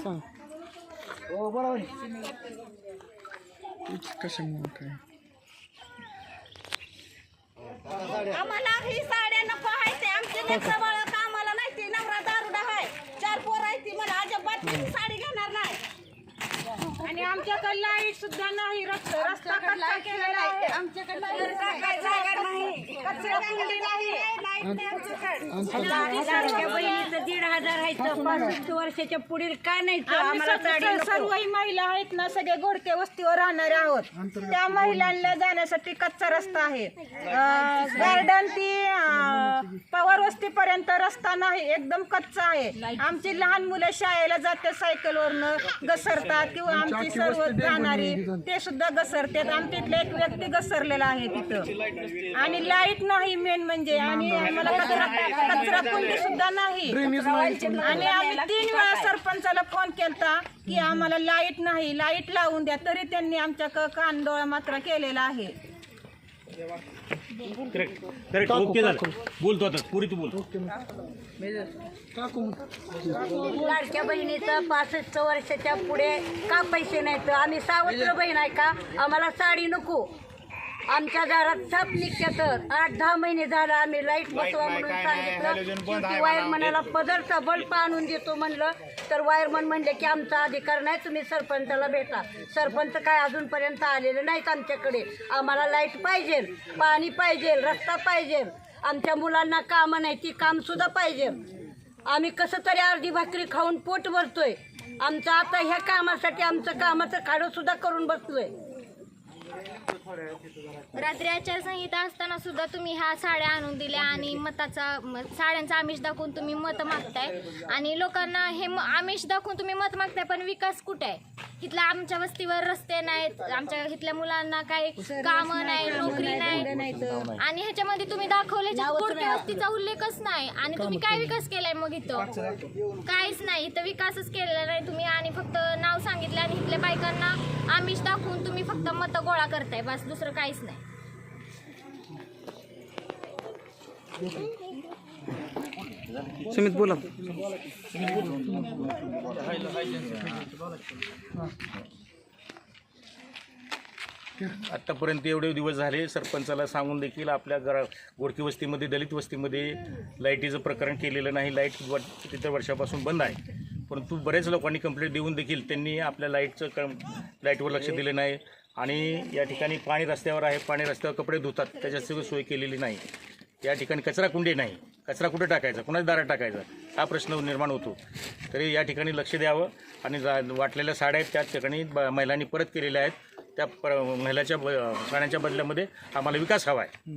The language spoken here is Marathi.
सांग हो बरोबर कशामुळे काय आम्हाला ही साड्या नको आहे ते आमचे लेकरं बाळ कामाला नाही ते नवरा दारुडा आहे चार पोर आहे ती मला अजिबात मी साडी घेणार नाही आणि आमच्याकडे लाइट सुद्धा नाही रस्ता रस्ता कच्चा केलेला आहे आमच्याकडे काय जागा नाही कचरा कुंडी नाही दीड हजार आहे तर पासष्ट वर्षाच्या पुढील का नाही. सर्वही महिला आहेत ना सगळे गोडके वस्तीवर राहणारे आहोत. त्या महिलांना जाण्यासाठी कच्चा रस्ता आहे. गार्डन ती वस्तीपर्यंत रस्ता नाही एकदम कच्चा आहे. आमची लहान मुलं शाळेला जाते सायकलवरनं घसरतात किंवा आमची सर्व जाणारी ते सुद्धा घसरतात. आमच्या इथले एक व्यक्ती घसरलेला आहे तिथं. आणि लाइट नाही मेन म्हणजे. आणि आम्हाला कचरा कचरा कुंडी सुद्धा नाही. आणि आम्ही तीन वेळा सरपंचाला फोन केलता की आम्हाला लाइट नाही. लाइट लावून द्या तरी त्यांनी आमच्या क- कानडोळा मात्र केलेला आहे. करेक्ट करेक्ट ओके झालं. बोलतो आता. पुरी तू बोल. लाडक्या बहिणीचं पासष्ट वर्षाच्या पुढे का पैसे नाहीत? आम्ही सावत्र बहीण आहे का? आम्हाला साडी नको. आमच्या दारात साप निघते तर. आठ दहा महिने झालं आम्ही लाइट बसवा म्हणून सांगितलं. वायरमनाला पदरचा बल्ब आणून देतो म्हणलं. तर वायरमन म्हणले की आमचा अधिकार नाही तुम्ही सरपंचाला भेटा. सरपंच काय अजूनपर्यंत आलेले नाहीत आमच्याकडे. आम्हाला लाइट पाहिजे पाणी पाहिजे रस्ता पाहिजे. आमच्या मुलांना कामं नाही ती काम सुद्धा पाहिजे. आम्ही कसं तरी अर्धी भाकरी खाऊन पोट भरतोय. आमचं आता ह्या कामासाठी आमचं कामाचं खाडं सुद्धा करून बसलोय. रात्री आचारसंहिता असताना सुद्धा तुम्ही ह्या साड्या आणून दिल्या आणि मताचा म- साड्यांचा आमिष दाखवून तुम्ही मत मागताय. आणि लोकांना हे म- आमिष दाखवून तुम्ही मत मागताय पण विकास कुठे आहे? इथल्या आमच्या वस्तीवर रस्ते नाहीत आमच्या इथल्या मुलांना काही कामं नाही नोकरी नाही. आणि ह्याच्यामध्ये तुम्ही दाखवले कोणत्या वस्तीचा उल्लेखच नाही. आणि तुम्ही काय विकास केलाय मग इथं? काहीच नाही. इथं विकासच केलेला नाही तुम्ही आणि फक्त आणि इथल्या बायकांना आमिष दाखवून तुम्ही फक्त मतं गोळा करताय बस दुसरं काहीच नाही. सुमित बोला. आत्तापर्यंत एवढे दिवस झाले सरपंचाला सांगून देखील आपल्या घरा गोडकी वस्तीमध्ये दलित वस्तीमध्ये लाईटीचं प्रकरण केलेलं नाही. लाइट कितीतरी वर्षापासून बंद आहे. परंतु बरेच लोकांनी कंप्लेंट देऊन देखील त्यांनी आपल्या लाईटचं कम लाईटवर लक्ष दिलं नाही. आणि या ठिकाणी पाणी रस्त्यावर आहे. पाणी रस्त्यावर कपडे धुतात. त्याच्याची सोय केलेली नाही. या ठिकाणी कचरा कुंडी नाही. कचरा कुठे टाकायचा? कुणाच्या दारात टाकायचा? हा प्रश्न निर्माण होतो. तरी या ठिकाणी लक्ष द्यावं. आणि जा वाटलेल्या साड्या आहेत. त्या ठिकाणी ब- महिलांनी परत केलेल्या आहेत. त्या पर महिलाच्या ब साड्यांच्या बदल्यामध्ये आम्हाला विकास हवा आहे.